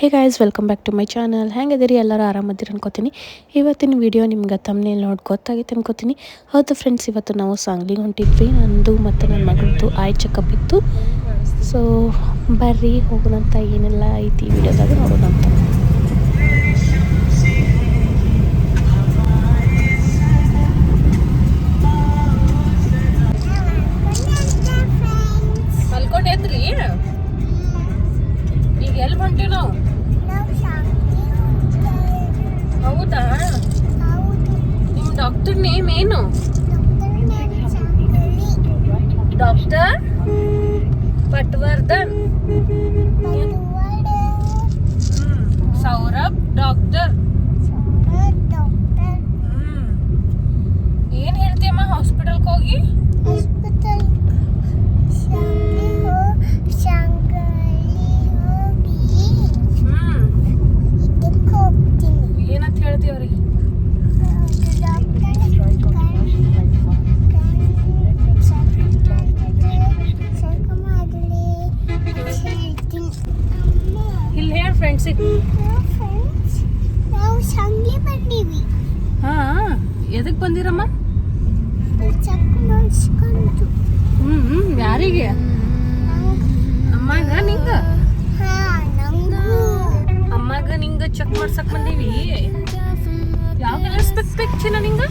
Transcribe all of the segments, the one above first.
Hey guys welcome back to my channel ಹೆಂಗದಿರಿ ಎಲ್ಲರೂ ಆರಾಮದಿರಿ ಅನ್ಕೋತೀನಿ. ಇವತ್ತಿನ ವಿಡಿಯೋ ನಿಮ್ಗೆ ತಮ್ಮನೇ ನೋಡಿ ಗೊತ್ತಾಗೈತೆ ಅನ್ಕೋತೀನಿ. ಹೌದು ಫ್ರೆಂಡ್ಸ್ ಇವತ್ತು ನಾವು ಸಾಂಗ್ಲಿಗೆ ಹೊಂಟಿದ್ವಿ. ನಂದು ಮತ್ತು ನನ್ನ ಮಗಳದ್ದು ಆಯ್ ಚೆಕಪ್ ಇತ್ತು. ಸೊ ಬರ್ರಿ, ಹೋಗೋಣಂತ ಏನೆಲ್ಲ ಐತಿ ವಿಡಿಯೋದಾಗ ನೋಡೋಣಂತ. ಡಾಕ್ಟರ್ ನೇಮ್ ಏನು ಡಾಕ್ಟರ್ ಪಟ್ವರ್ಧನ್. ಸೌರಭ್ ಡಾಕ್ಟರ್ ಏನ್ ಹೇಳ್ತೀಯಮ್ಮ ಹಾಸ್ಪಿಟಲ್ಗೆ ಹೋಗಿ? ಫ್ರೆಂಡ್ಸಿಗೆ ನಾವು ಸಂಗಿ ಬಂದೀವಿ. ಹಾ ಎದಕ್ಕೆ ಬಂದಿರಮ್ಮ? ಹ್ಮ್ ಯಾರಿಗೆ? ಅಮ್ಮಗ ನಂಗೂ? ಅಮ್ಮಗ ನಿಂಗ ಚೆಕ್ ಮಾಡ್ಸಕ್ ಬಂದೀವಿ. ಯಾವ ಕಲರ್ ಸ್ಪೆಕ್ಸ್ ಬೇಕು ಚಿನ್ನ ನಿಂಗ?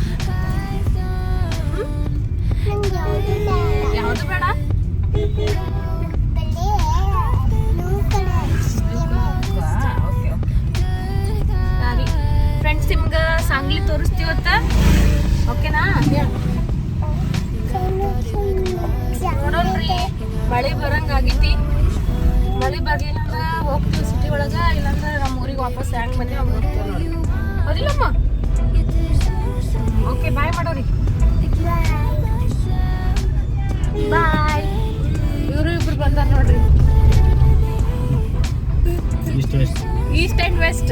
ಯಾವುದು ಬೇಡ? ತೋರಿಸ್ತೀವತ್ತ? ಓಕೆನಾ? ನೋಡೋಣ್ರಿ ಮಳೆ ಬರಂಗ ಆಗೈತಿ ಮಳೆ ಬರ್ಲಿಲ್ಲ ಅಂದ್ರೆ ಹೋಗ್ತೀವಿ ಸಿಟಿ ಒಳಗ ಇಲ್ಲಾಂದ್ರೆ ನಮ್ಮ ಊರಿಗೆ ವಾಪಸ್ ಹ್ಯಾಂಗ್ ಬಂದ್ರೆ ಹೋಗ್ತೀವಿ ಹೌದಿಲ್ಲಮ್ಮ ಓಕೆ ಬಾಯ್ ಮಾಡೋರಿ. ಬಾಯ್ ಇವರು ಇಬ್ರು ಬಂದಾರ ನೋಡ್ರಿ. ಈಸ್ಟ್ ಅಂಡ್ ವೆಸ್ಟ್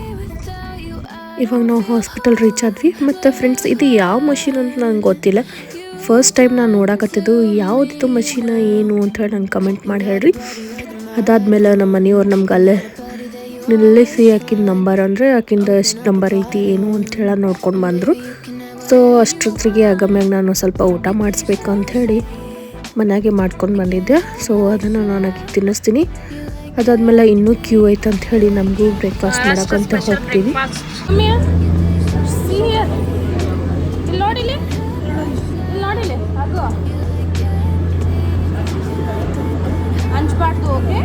ಇವಾಗ ನಾವು ಹಾಸ್ಪಿಟಲ್ ರೀಚ್ ಆದ್ವಿ. ಮತ್ತು ಫ್ರೆಂಡ್ಸ್ ಇದು ಯಾವ ಮಷಿನ್ ಅಂತ ನಂಗೆ ಗೊತ್ತಿಲ್ಲ. ಫಸ್ಟ್ ಟೈಮ್ ನಾನು ನೋಡಕತ್ತಿದ್ದು ಯಾವುದಿತ್ತು ಮಷೀನ ಏನು ಅಂತ ಹೇಳಿ ನಂಗೆ ಕಮೆಂಟ್ ಮಾಡಿ ಹೇಳ್ರಿ. ಅದಾದ್ಮೇಲೆ ನಮ್ಮ ಮನೆಯವ್ರು ನಮ್ಗೆ ಅಲ್ಲೇ ನಿಲ್ಲಿಸಿ ಆಕಿನ ನಂಬರ್ ಅಂದರೆ ಆಕಿಂದ ಎಷ್ಟು ನಂಬರ್ ಐತಿ, ಏನು ಅಂತ ಹೇಳಿ ನೋಡ್ಕೊಂಡು ಬಂದರು. ಸೊ ಅಷ್ಟೊತ್ತಿಗೆ ಆಗಮ್ಯಾಗ ನಾನು ಸ್ವಲ್ಪ ಊಟ ಮಾಡಿಸ್ಬೇಕು ಅಂಥೇಳಿ ಮನೆಯಾಗೆ ಮಾಡ್ಕೊಂಡು ಬಂದಿದ್ದೆ. ಸೊ ಅದನ್ನು ನಾನು ಆಕಿಗೆ ತಿನ್ನಿಸ್ತೀನಿ. ಅದಾದ್ಮೇಲೆ ಇನ್ನೂ ಕ್ಯೂ ಐತೆ ಅಂತ ಹೇಳಿ ನಮಗೂ ಬ್ರೇಕ್ಫಾಸ್ಟ್ ಮಾಡೋಕ್ಕಂತ ಹೋಗ್ತೀವಿ. ಹಂಚ್ಬಾರ್ದು ಓಕೆ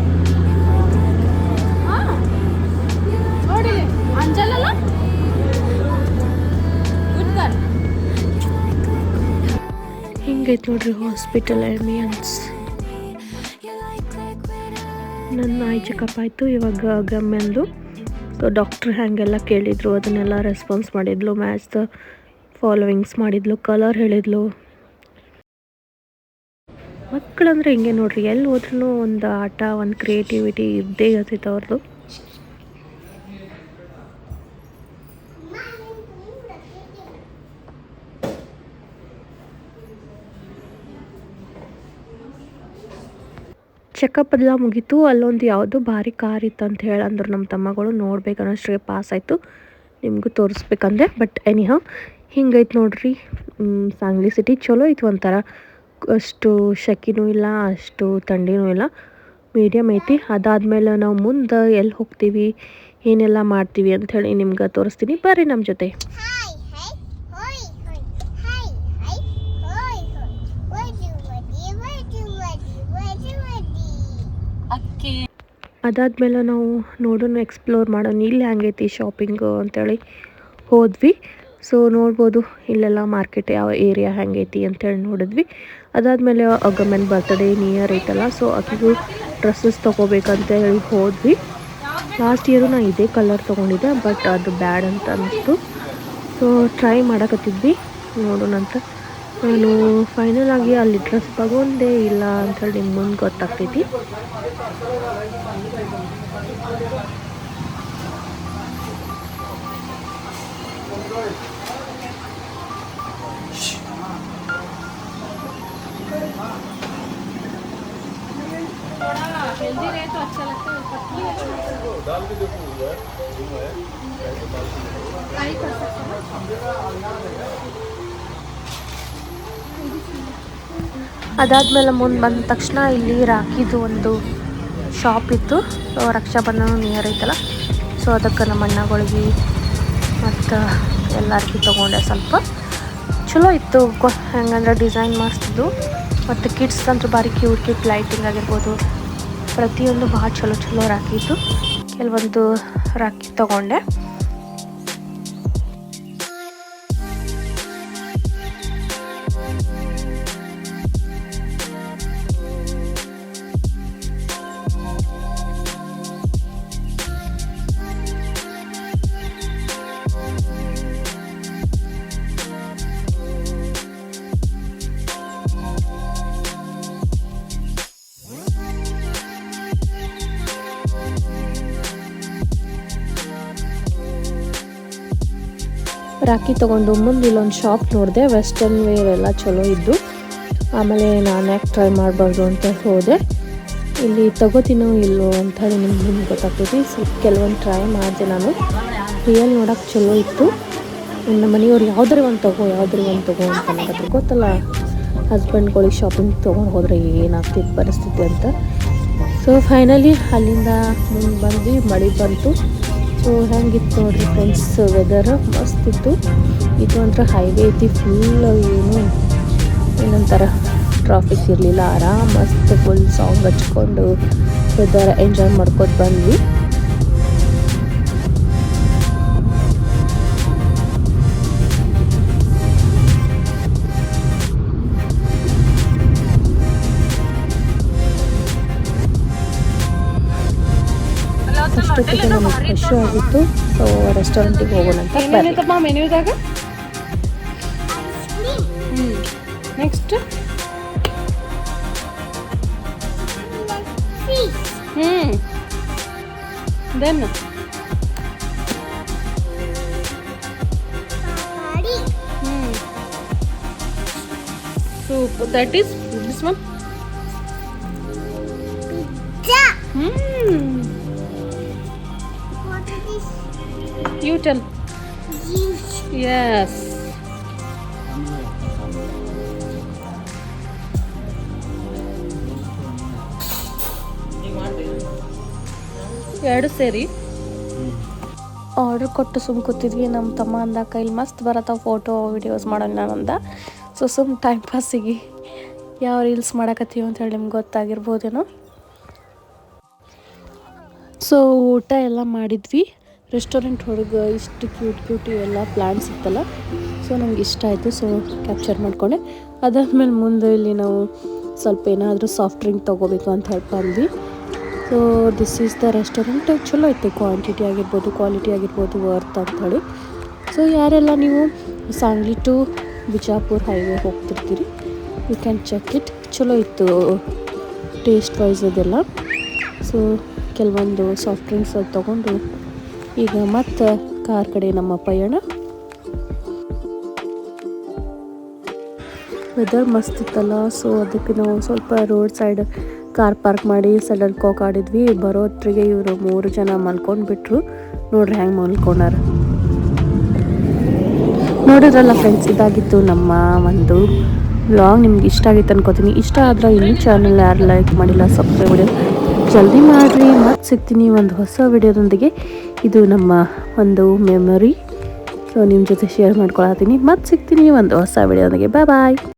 ಹಿಂಗೈತೆ ನೋಡ್ರಿ ಹಾಸ್ಪಿಟಲ್ ಆ್ಯಂಬಿಯನ್ಸ್ ನನ್ನ ಆಯ್ ಚೆಕಪ್ ಆಯಿತು, ಇವಾಗ ಗಮ್ಮೆಂದು ಸೊ ಡಾಕ್ಟ್ರ್ ಹ್ಯಾಂಗೆಲ್ಲ ಕೇಳಿದರು, ಅದನ್ನೆಲ್ಲ ರೆಸ್ಪಾನ್ಸ್ ಮಾಡಿದ್ಲು ಮ್ಯಾಚ್ ದ ಫಾಲೋವಿಂಗ್ಸ್ ಮಾಡಿದ್ಲು ಕಲರ್ ಹೇಳಿದ್ಲು. ಮಕ್ಕಳಂದ್ರೆ ಹಿಂಗೆ ನೋಡ್ರಿ, ಎಲ್ಲಿ ಹೋದ್ರೂ ಒಂದು ಆಟ, ಒಂದು ಕ್ರಿಯೇಟಿವಿಟಿ ಇದ್ದೇ ಇರ್ತೈತೆ ಅವ್ರದ್ದು ಚೆಕಪ್ ಎಲ್ಲ ಮುಗೀತು, ಅಲ್ಲೊಂದು ಯಾವುದೋ ಭಾರಿ ಕಾರ್ ಇತ್ತು ಅಂತ ಹೇಳಿ ಅಂದ್ರು ನಮ್ಮ ತಮ್ಮಗಳು, ನೋಡ್ಬೇಕು ಅನ್ನೋಷ್ಟೇ ಪಾಸ್ ಆಯಿತು. ನಿಮಗೂ ತೋರಿಸ್ಬೇಕಂದೆ ಬಟ್ ಎನಿಹಾ ಹಿಂಗೈತೆ ನೋಡ್ರಿ. ಸಾಂಗ್ಲಿ ಸಿಟಿ ಚಲೋ ಐತಿ ಒಂಥರ. ಅಷ್ಟು ಶಕಿನೂ ಇಲ್ಲ, ಅಷ್ಟು ಥಂಡಿನೂ ಇಲ್ಲ. ಮೀಡಿಯಮ್ ಐತಿ. ಅದಾದಮೇಲೆ ನಾವು ಮುಂದೆ ಎಲ್ಲಿ ಹೋಗ್ತೀವಿ, ಏನೆಲ್ಲ ಮಾಡ್ತೀವಿ ಅಂಥೇಳಿ ನಿಮ್ಗೆ ತೋರಿಸ್ತೀನಿ. ಬರ್ರಿ ನಮ್ಮ ಜೊತೆ. ಅದಾದಮೇಲೆ ನಾವು ನೋಡೋಣ ಎಕ್ಸ್ಪ್ಲೋರ್ ಮಾಡೋಣ. ಇಲ್ಲಿ ಹೆಂಗೈತಿ ಶಾಪಿಂಗು ಅಂತೇಳಿ ಹೋದ್ವಿ. ಸೊ ನೋಡ್ಬೋದು ಇಲ್ಲೆಲ್ಲ ಮಾರ್ಕೆಟ್ ಯಾವ ಏರಿಯಾ ಹೆಂಗೈತಿ ಅಂತೇಳಿ ನೋಡಿದ್ವಿ. ಅದಾದಮೇಲೆ ಅಗಮನ್ ಬರ್ತ್ಡೇ ನಿಯರ್ ಐತಲ್ಲ ಸೊ ಅಕ್ಕಿಗೂ ಡ್ರೆಸ್ಸಸ್ ತೊಗೋಬೇಕಂತ ಹೇಳಿ ಹೋದ್ವಿ. ಲಾಸ್ಟ್ ಇಯರು ನಾನು ಇದೇ ಕಲರ್ ತೊಗೊಂಡಿದ್ದೆ ಬಟ್ ಅದು ಬ್ಯಾಡ್ ಅಂತ ಅನ್ನಿಸ್ತು ಸೊ ಟ್ರೈ ಮಾಡಕತ್ತಿದ್ವಿ. ನೋಡೋಣ ಅಂತ ನಾನು ಫೈನಲ್ ಆಗಿ ಅಲ್ಲಿ ಡ್ರೆಸ್ ತಗೊಂಡೆ ಇಲ್ಲ ಅಂತೇಳಿ ನಿಮ್ಗೆ ಮುಂದೆ ಗೊತ್ತಾಗ್ತೈತಿ. ಅದಾದಮೇಲೆ ಮುಂದೆ ಬಂದ ತಕ್ಷಣ ಇಲ್ಲಿ ರಾಖಿದು ಒಂದು ಶಾಪ್ ಇತ್ತು. ರಕ್ಷಾ ಬಂಧನ ನಿಯರ್ ಐತಲ್ಲ? ಸೊ ಅದಕ್ಕೆ ನಮ್ಮ ಅಣ್ಣಗಳಿಗೆ ಮತ್ತು ಎಲ್ಲರಿಗೂ ತೊಗೊಂಡೆ ಸ್ವಲ್ಪ. ಚಲೋ ಇತ್ತು. ಹೆಂಗಂದ್ರೆ ಡಿಸೈನ್ ಮಾಡಿಸ್ತಿದ್ದು ಮತ್ತು ಕಿಡ್ಸ್ ಅಂತೂ ಭಾರಿ ಕ್ಯೂಟ್ ಕ್ಯೂಟ್ ಲೈಟಿಂಗ್ ಆಗಿರ್ಬೋದು. ಪ್ರತಿಯೊಂದು ಭಾಳ ಚಲೋ ಚಲೋ ರಾಖಿ ಇತ್ತು. ಕೆಲವೊಂದು ರಾಖಿ ತೊಗೊಂಡೆ. ರಾಖಿ ತೊಗೊಂಡು ಮುಂದೆ ಇಲ್ಲೊಂದು ಶಾಪ್ ನೋಡಿದೆ ವೆಸ್ಟರ್ನ್ ವೇರ್ ಎಲ್ಲ ಚಲೋ ಇದ್ದು, ಆಮೇಲೆ ನಾನು ಯಾಕೆ ಟ್ರೈ ಮಾಡಬಾರ್ದು ಅಂತ ಹೋದೆ. ಇಲ್ಲಿ ತಗೋತೀನೋ ಇಲ್ಲೋ ಅಂತ ನಿಮ್ಗೆ ನಿಮ್ಗೆ ಗೊತ್ತಾಗ್ತೈತಿ ಸ್ವಲ್ಪ ಕೆಲವೊಂದು ಟ್ರೈ ಮಾಡಿದೆ ನಾನು. ರಿಯಲ್ ನೋಡೋಕೆ ಚಲೋ ಇತ್ತು. ನಮ್ಮ ಮನೆಯವ್ರು ಯಾವ್ದಾರು ಒಂದು ತಗೋ, ಯಾವ್ದಾರು ಒಂದು ತಗೋ ಅಂತ ನನಗೆ ಗೊತ್ತಲ್ಲ. ಹಸ್ಬೆಂಡ್ಗಳಿಗೆ ಶಾಪಿಂಗ್ ತೊಗೊಂಡು ಹೋದರೆ ಏನಾಗ್ತಿತ್ತು ಪರಿಸ್ಥಿತಿ ಅಂತ. ಸೊ ಫೈನಲಿ ಅಲ್ಲಿಂದ ಮುಂದೆ ಬಂದು ಮಳೆ ಬಂತು. ಸೊ ಹೆಂಗಿತ್ತು ನೋಡ್ರಿ ಫ್ರೆಂಡ್ಸ್ ವೆದರ್ ಮಸ್ತ್ ಇತ್ತು. ಇದು ಅಂದ್ರೆ ಹೈವೇ ಐತಿ ಫುಲ್ ಏನು ಏನಂತಾರ ಟ್ರಾಫಿಕ್ ಇರಲಿಲ್ಲ. ಆರಾಮ ಮಸ್ತ್ ಫುಲ್ ಸಾಂಗ್ ಹಚ್ಕೊಂಡು ವೆದರ್ ಎಂಜಾಯ್ ಮಾಡ್ಕೊತ ಬಂದ್ವಿ. ಅಷ್ಟೊತ್ತಿಗೆ ನಮಗೆ ಫ್ರೆಶ್ ಆಗಿತ್ತು ಸೊ ರೆಸ್ಟೋರೆಂಟಿಗೆ ಹೋಗೋಣ ಅಂತ ಬರ್ರಿ ಏನೇನೈತಪ್ಪ ಮೆನ್ಯೂದಾಗ ಹ್ಞೂ ನೆಕ್ಸ್ಟ್ Fish. ಹ್ಞೂ ದೆನ್ Party. ಹ್ಞೂ soup that is this one Pizza. ಹ್ಞೂ You Yes. ಎರಡು ಸೇರಿ. ಆರ್ಡರ್ ಕೊಟ್ಟು ಸುಮ್ ಕೂತಿದ್ವಿ ನಮ್ಮ ತಮ್ಮ ಅಂದ ಕೈಲಿ ಮಸ್ತ್ ಬರತ್ತಾವ ಫೋಟೋ ವಿಡಿಯೋಸ್ ಮಾಡೋಣ ನಾನಂದ ಸೊ ಸುಮ್ ಟೈಮ್ ಪಾಸಿಗೆ ಯಾವ ರೀಲ್ಸ್ ಮಾಡಕತ್ತೀವಿ ಅಂತ ಹೇಳಿ ನಿಮ್ಗೆ ಗೊತ್ತಾಗಿರ್ಬೋದೇನೋ. ಸೊ ಊಟ ಎಲ್ಲ ಮಾಡಿದ್ವಿ. ರೆಸ್ಟೋರೆಂಟ್ ಹೊರಗೆ ಇಷ್ಟು ಕ್ಯೂಟ್ ಕ್ಯೂಟ್ ಎಲ್ಲ ಪ್ಲ್ಯಾಂಟ್ಸ್ ಇತ್ತಲ್ಲ ಸೊ ನಂಗೆ ಇಷ್ಟ ಆಯಿತು ಸೊ ಕ್ಯಾಪ್ಚರ್ ಮಾಡ್ಕೊಂಡೆ. ಅದಾದಮೇಲೆ ಮುಂದೆ ಇಲ್ಲಿ ನಾವು ಸ್ವಲ್ಪ ಏನಾದರೂ ಸಾಫ್ಟ್ ಡ್ರಿಂಕ್ ತೊಗೋಬೇಕು ಅಂತ ಹೇಳಿ ಬಂದ್ವಿ. So this is the restaurant ಚಲೋ ಇತ್ತು ಕ್ವಾಂಟಿಟಿ ಆಗಿರ್ಬೋದು ಕ್ವಾಲಿಟಿ ಆಗಿರ್ಬೋದು ವರ್ತ್ ಅಂಥೇಳಿ ಸೊ ಯಾರೆಲ್ಲ ನೀವು ಸಾಂಗ್ಲಿ ಟು ಬಿಜಾಪುರ್ ಹೈವೇ ಹೋಗ್ತಿರ್ತೀರಿ ಯು ಕ್ಯಾನ್ ಚೆಕ್ ಇಟ್ ಚಲೋ ಇತ್ತು ಟೇಸ್ಟ್ ವೈಸ್ ಅದೆಲ್ಲ. ಸೊ ಕೆಲವೊಂದು ಸಾಫ್ಟ್ ಡ್ರಿಂಕ್ಸ್ ಅದು ತೊಗೊಂಡು ಈಗ ಮತ್ತೆ ಕಾರ್ ಕಡೆ ನಮ್ಮ ಪಯಣ. ವೆದರ್ ಮಸ್ತ್ ಇತ್ತಲ್ಲ ಸೊ ಅದಕ್ಕೆ ನಾವು ಸ್ವಲ್ಪ ರೋಡ್ ಸೈಡ್ ಕಾರ್ ಪಾರ್ಕ್ ಮಾಡಿ ಸಡಲ್ ಕಾಕ್ ಆಡಿದ್ವಿ. ಬರೋತ್ರಿಗೆ ಇವರು ಮೂರು ಜನ ಮಲ್ಕೊಂಡು ಬಿಟ್ಟರು ನೋಡ್ರಿ ಹೆಂಗೆ ಮಲ್ಕೊಂಡಾರ. ನೋಡಿದ್ರಲ್ಲ ಫ್ರೆಂಡ್ಸ್ ಇದಾಗಿತ್ತು ನಮ್ಮ ಒಂದು ವ್ಲಾಗ್ ನಿಮ್ಗೆ ಇಷ್ಟ ಆಗಿತ್ತು ಅನ್ಕೋತೀನಿ. ಇಷ್ಟ ಆದ್ರೆ ಇನ್ನೂ ಚಾನಲ್ ಯಾರು ಲೈಕ್ ಮಾಡಿಲ್ಲ ಸಬ್ಸ್ಕ್ರೈಬ್ ಮಾಡಿ ಜಲ್ದಿ ಮಾಡಿರಿ, ಮತ್ತೆ ಸಿಗ್ತೀನಿ ಒಂದು ಹೊಸ ವಿಡಿಯೋದೊಂದಿಗೆ. ಇದು ನಮ್ಮ ಒಂದು ಮೆಮೊರಿ ಸೊ ನಿಮ್ಮ ಜೊತೆ ಶೇರ್ ಮಾಡ್ಕೊಳತ್ತೀನಿ. ಮತ್ತೆ ಸಿಗ್ತೀನಿ ಒಂದು ಹೊಸ ವಿಡಿಯೋದೊಂದಿಗೆ. ಬಾಯ್ ಬಾಯ್